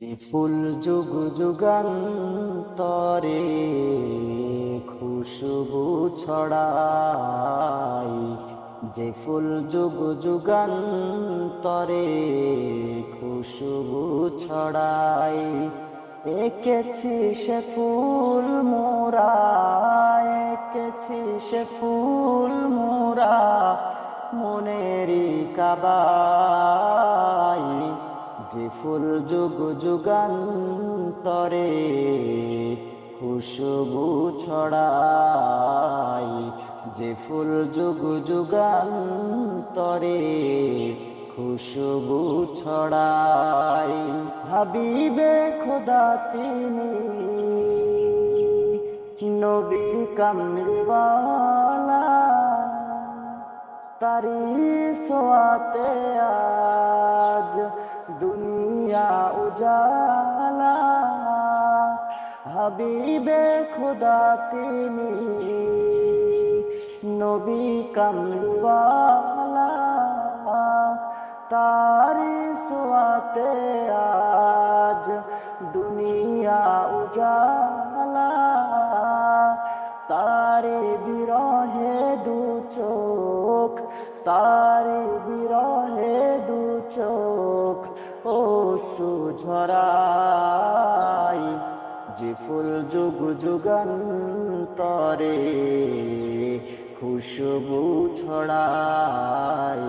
যে ফুল যুগ যুগান্তরে খুশবু ছড়াই। যে ফুল যুগ যুগান্তরে খুশবু ছড়াই। এঁকেছি সে ফুল মোরা, এঁকেছি সে ফুল মোরা, মনেরই কাবাই। যে ফুল যুগ যুগান্তরে খুশবু ছড়াই, যে ফুল যুগ যুগান্তরে খুশবু ছড়াই, হাবিবে খোদা তিনি নবী কামরিওয়ালা তারি সোয়াতে আজ উজালা হাবিবে খুদা তিনি, নবী কামলিওয়ালা তারি সোয়াতে আজ দুনিয়া উজালা। তারে বিরহে দু চোখ, তারে ও সুঝরাই যে ফুল যুগ যুগান্তরে খুশবু ছড়াই,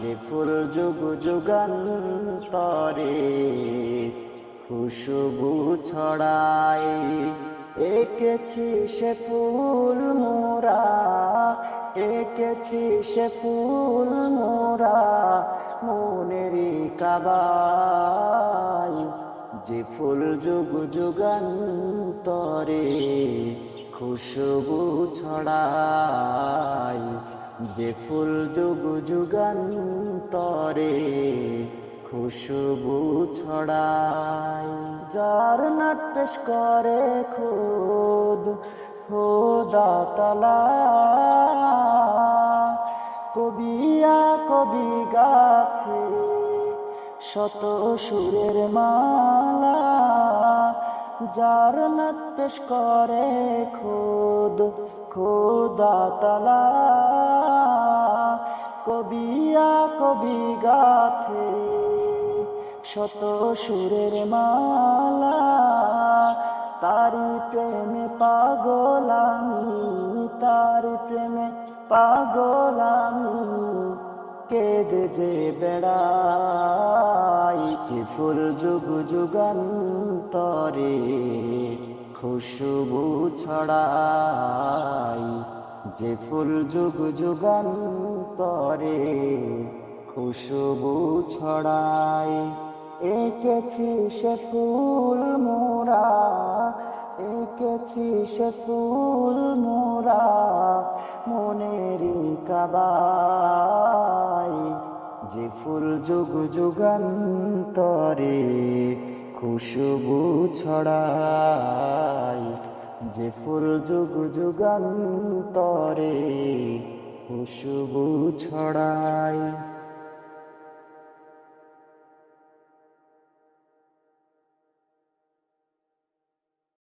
যে ফুল যুগ যুগান্তরে খুশবু ছড়াই। এঁকেছি সে ফুল মোরা, এঁকেছি সে ফুল মোরা মনেরই কাবাই যে ফুল যুগ যুগান্তরে খুশবু ছড়াই যে ফুল যুগ যুগান্তরে খুশবু ছড়াই যার নাট পেশ করে খুদ, খোদা তালা, কবিয়া কবি গাথে শত সুরের মালা, যার নাট পেশ করে খোদ, খোদা তালা। কবিয়া কবি গাথে শত সুরের মালা, তারি প্রেমে পাগল আমি তারি প্রেমে পাগল আমি কেঁদে যে বেড়াই ফুল যুগ যুগান্তরে খুশবু ছড়াই যে ফুল যুগ যুগান্তরে খুশবু ছড়াই এঁকেছি সে ফুল মোরা, এঁকেছি সে ফুল মোরা, মনেরই কাবাই যে ফুল যুগ যুগান্তরে খুশবু ছড়াই যে ফুল যুগ যুগান্তরে খুশবু ছড়াই